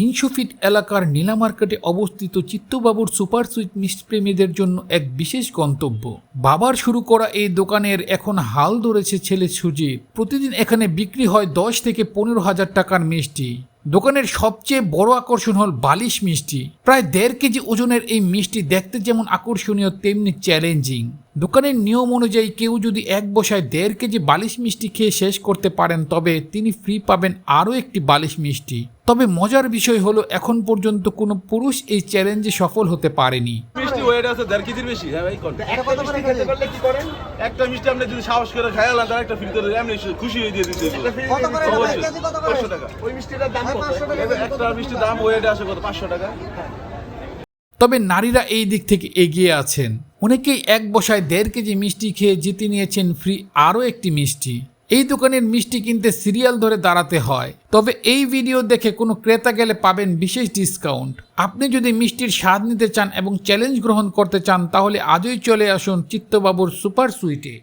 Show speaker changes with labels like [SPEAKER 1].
[SPEAKER 1] তিনশো ফিট এলাকার নীলা মার্কেটে অবস্থিত চিত্তবাবুর সুপার সুইট মিষ্টি প্রেমীদের জন্য এক বিশেষ গন্তব্য। বাবার শুরু করা এই দোকানের এখন হাল ধরেছে ছেলে সুজিত। প্রতিদিন এখানে বিক্রি হয় দশ থেকে পনেরো হাজার টাকার মিষ্টি। দোকানের সবচেয়ে বড় আকর্ষণ হল বালিশ মিষ্টি। প্রায় দেড় কেজি ওজনের এই মিষ্টি দেখতে যেমন আকর্ষণীয়, তেমনি চ্যালেঞ্জিং। দোকানের নিয়ম অনুযায়ী কেউ যদি এক বসায় দেড় কেজি বালিশ মিষ্টি খেয়ে শেষ করতে পারেন তবে তিনি ফ্রি পাবেন আরও একটি বালিশ মিষ্টি। তবে মজার বিষয় হলো এখন পর্যন্ত কোনো পুরুষ এই চ্যালেঞ্জে সফল হতে পারেনি।
[SPEAKER 2] মিষ্টি ওয়েট আছে দেড় কেজির বেশি। হ্যাঁ ভাই একটা মিষ্টি খেতে কি করেন? একটা মিষ্টি আপনি যদি সাহস করে খাই আলাদা একটা ফ্রি করে এমনি খুশি হয়ে দিয়ে দিতে
[SPEAKER 3] কত করে এটা? এক কেজি কত করে?
[SPEAKER 2] টাকা। ওই মিষ্টিটার দাম
[SPEAKER 3] 500 টাকা।
[SPEAKER 2] একটা মিষ্টির দাম ওয়েট আছে কত? পাঁচশো টাকা।
[SPEAKER 1] তবে নারীরা এই দিক থেকে এগিয়ে আছেন। অনেকেই এক বসায় দেড় কেজি মিষ্টি খেয়ে জিতে নিয়েছেন ফ্রি আরও একটি মিষ্টি। এই দোকানের মিষ্টি কিনতে সিরিয়াল ধরে দাঁড়াতে হয়। তবে এই ভিডিও দেখে কোনো ক্রেতা গেলে পাবেন বিশেষ ডিসকাউন্ট। আপনি যদি মিষ্টির স্বাদ নিতে চান এবং চ্যালেঞ্জ গ্রহণ করতে চান, তাহলে আজই চলে আসুন চিত্তবাবুর সুপার সুইটে।